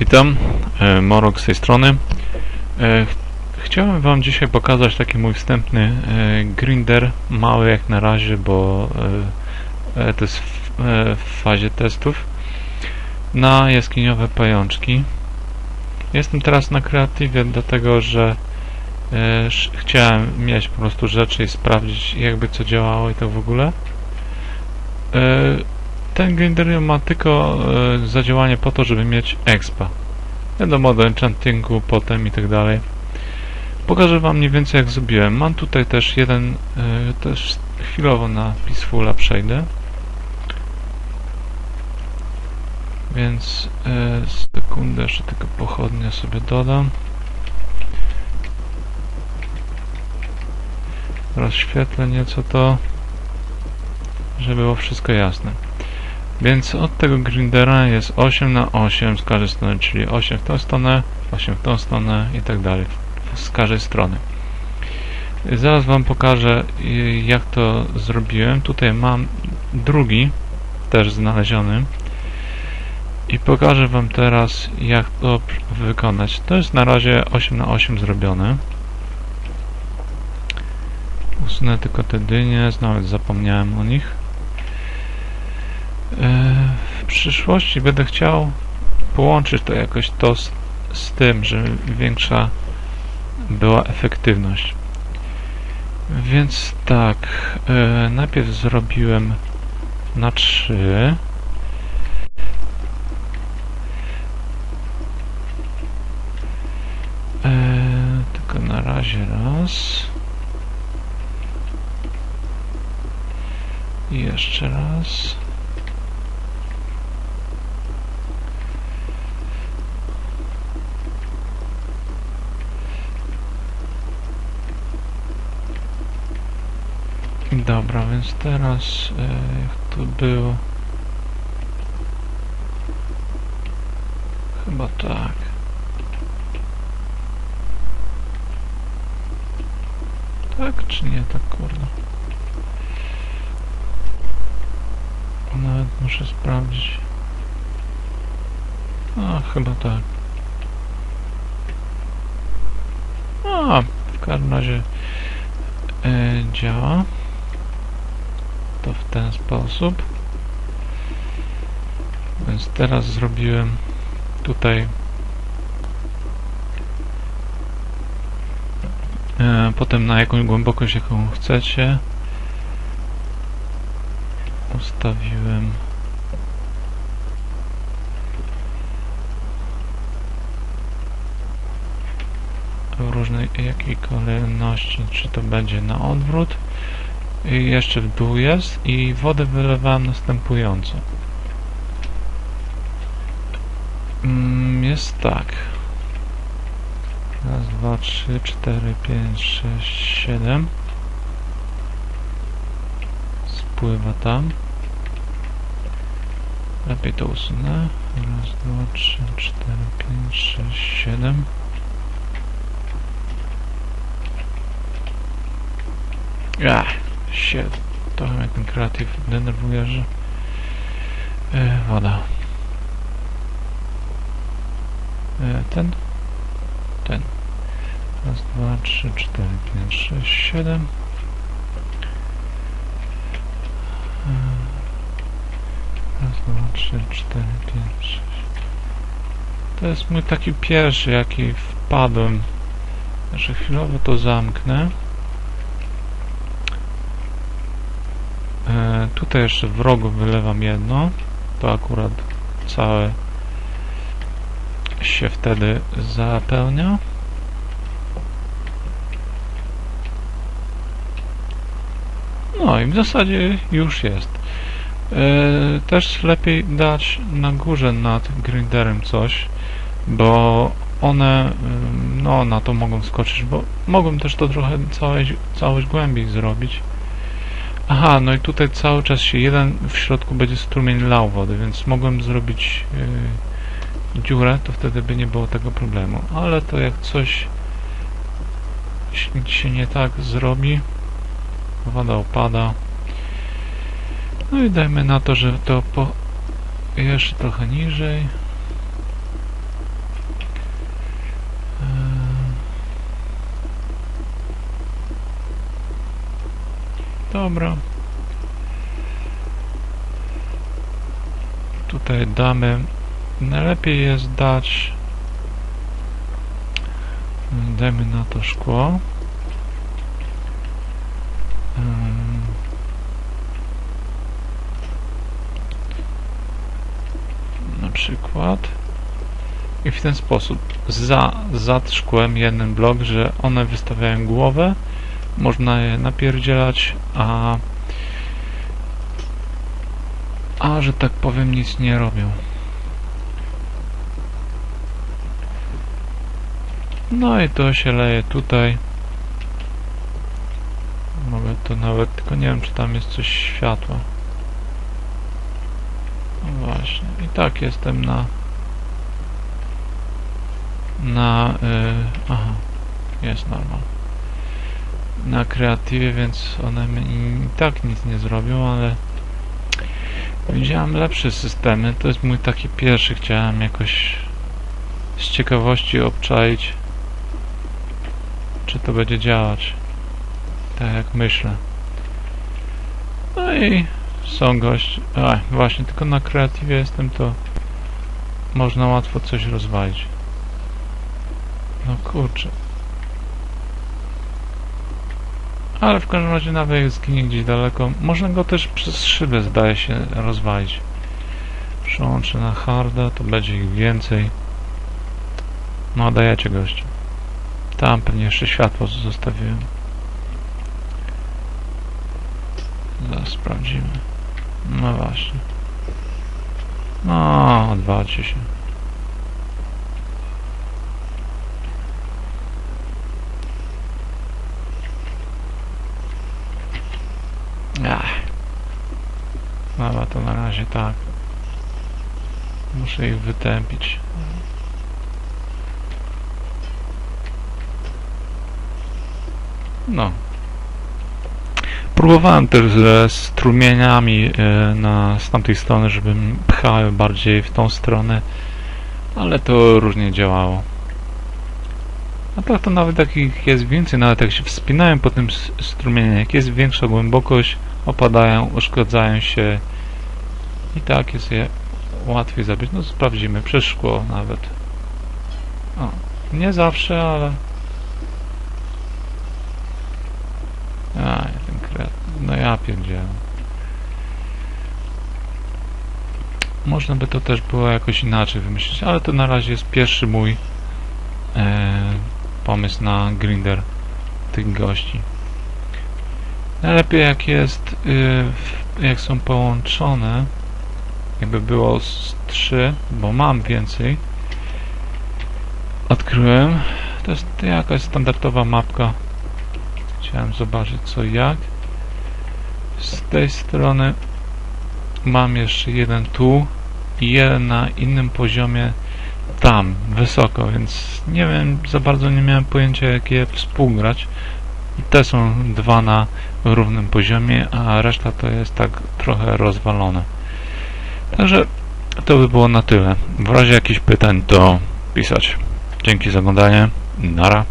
Witam, e, Morok z tej strony. E, ch- Chciałem Wam dzisiaj pokazać taki mój wstępny e, grinder, mały jak na razie, bo to jest w, fazie testów, na jaskiniowe pajączki. Jestem teraz na kreatywie, dlatego że chciałem mieć po prostu rzeczy i sprawdzić jakby co działało i tak w ogóle. Ten grinder ma tylko e, zadziałanie po to, żeby mieć expa. Wiadomo, do enchantingu potem i tak dalej. Pokażę wam mniej więcej jak zrobiłem. Mam tutaj też jeden, e, też chwilowo na Peacefula przejdę. Więc e, sekundę, jeszcze tylko pochodnie sobie dodam. Rozświetlę nieco to, żeby było wszystko jasne. Więc od tego grindera jest 8 na 8 z każdej strony, czyli 8 w tą stronę, 8 w tą stronę i tak dalej z każdej strony. Zaraz Wam pokażę y, jak to zrobiłem. Tutaj mam drugi, też znaleziony i pokażę Wam teraz jak to wykonać. To jest na razie 8 na 8 zrobione. Usunę tylko te dynie, nawet zapomniałem o nich. E, W przyszłości będę chciał połączyć to jakoś to z, z tym, żeby większa była efektywność. Więc tak, e, najpierw zrobiłem na 3. E, tylko na razie raz. I jeszcze raz. Dobra, więc teraz e, jak to było? Chyba tak. Tak czy nie tak kurde? Nawet muszę sprawdzić. A, chyba tak. A, w każdym razie e, działa to w ten sposób. Więc teraz zrobiłem tutaj e, potem na jakąś głębokość jaką chcecie ustawiłem w różnej jakiej kolejności czy to będzie na odwrót i jeszcze w dół jest i wodę wylewałem następująco. Mm, Jest tak. Raz, dwa, trzy, cztery, pięć, sześć, siedem. Spływa tam. Lepiej to usunę. Raz, dwa, trzy, cztery, pięć, sześć, siedem. Ach się trochę mnie ten kreatyw denerwuje, że e, woda. E, ten? Ten. Raz, dwa, trzy, cztery, pięć, sześć, siedem. E, Raz, dwa, trzy, cztery, pięć, sześć. To jest mój taki pierwszy, jaki wpadłem. Że chwilowo to zamknę. E, tutaj jeszcze w rogu wylewam jedno. To akurat całe się wtedy zapełnia. No i w zasadzie już jest. E, też lepiej dać na górze nad grinderem coś, bo one ym, no na to mogą skoczyć, bo mogą też to trochę całość, całość głębiej zrobić. Aha, no i tutaj cały czas się jeden w środku będzie strumień lał wody, więc mogłem zrobić yy, dziurę, to wtedy by nie było tego problemu. Ale to jak coś się- nie tak zrobi, woda opada. No i dajmy na to, że to po jeszcze trochę niżej. Dobra. Tutaj damy. Najlepiej jest dać. Dajmy na to szkło. Na przykład. I w ten sposób za, za szkłem jeden blok, że one wystawiają głowę, można je napierdzielać, a a że tak powiem nic nie robią. No i to się leje tutaj. Mogę to nawet, tylko nie wiem czy tam jest coś światła. No właśnie. I tak jestem na na y, aha, jest normal. Na kreatywie, więc one mi i tak nic nie zrobią, ale widziałem lepsze systemy. To jest mój taki pierwszy, chciałem jakoś z ciekawości obczaić czy to będzie działać tak jak myślę. No i są goście. A, właśnie, tylko na kreatywie jestem, to można łatwo coś rozwalić. No kurczę. Ale w każdym razie nawet jak zginie gdzieś daleko, można go też przez szybę zdaje się rozwalić. Przełączę na harda, to będzie ich więcej. No dajecie gościu. Tam pewnie jeszcze światło zostawiłem. Zaraz sprawdzimy. No właśnie. No, odwalcie się. Ach. Dobra, to na razie tak. Muszę ich wytępić. No. Próbowałem też ze strumieniami e, na, z tamtej strony, żeby pchały bardziej w tą stronę, ale to różnie działało. A tak to nawet jak ich jest więcej, nawet jak się wspinają po tym strumieniu, jak jest większa głębokość, opadają, uszkadzają się i tak jest je łatwiej zabić. No sprawdzimy, przez szkło nawet. O, nie zawsze, ale A, ten kret. No ja pierdziałem. Można by to też było jakoś inaczej wymyślić, ale to na razie jest pierwszy mój e, pomysł na grinder tych gości. Najlepiej jak jest, y, jak są połączone, jakby było z trzy, bo mam więcej. Odkryłem. To jest jakaś standardowa mapka Chciałem zobaczyć co jak. Z tej strony mam jeszcze jeden tu i jeden na innym poziomie tam, wysoko, więc nie wiem, za bardzo nie miałem pojęcia jak je współgrać. I te są dwa na równym poziomie, a reszta to jest tak trochę rozwalone. Także to by było na tyle. W razie jakichś pytań to pisać. Dzięki za oglądanie. Nara.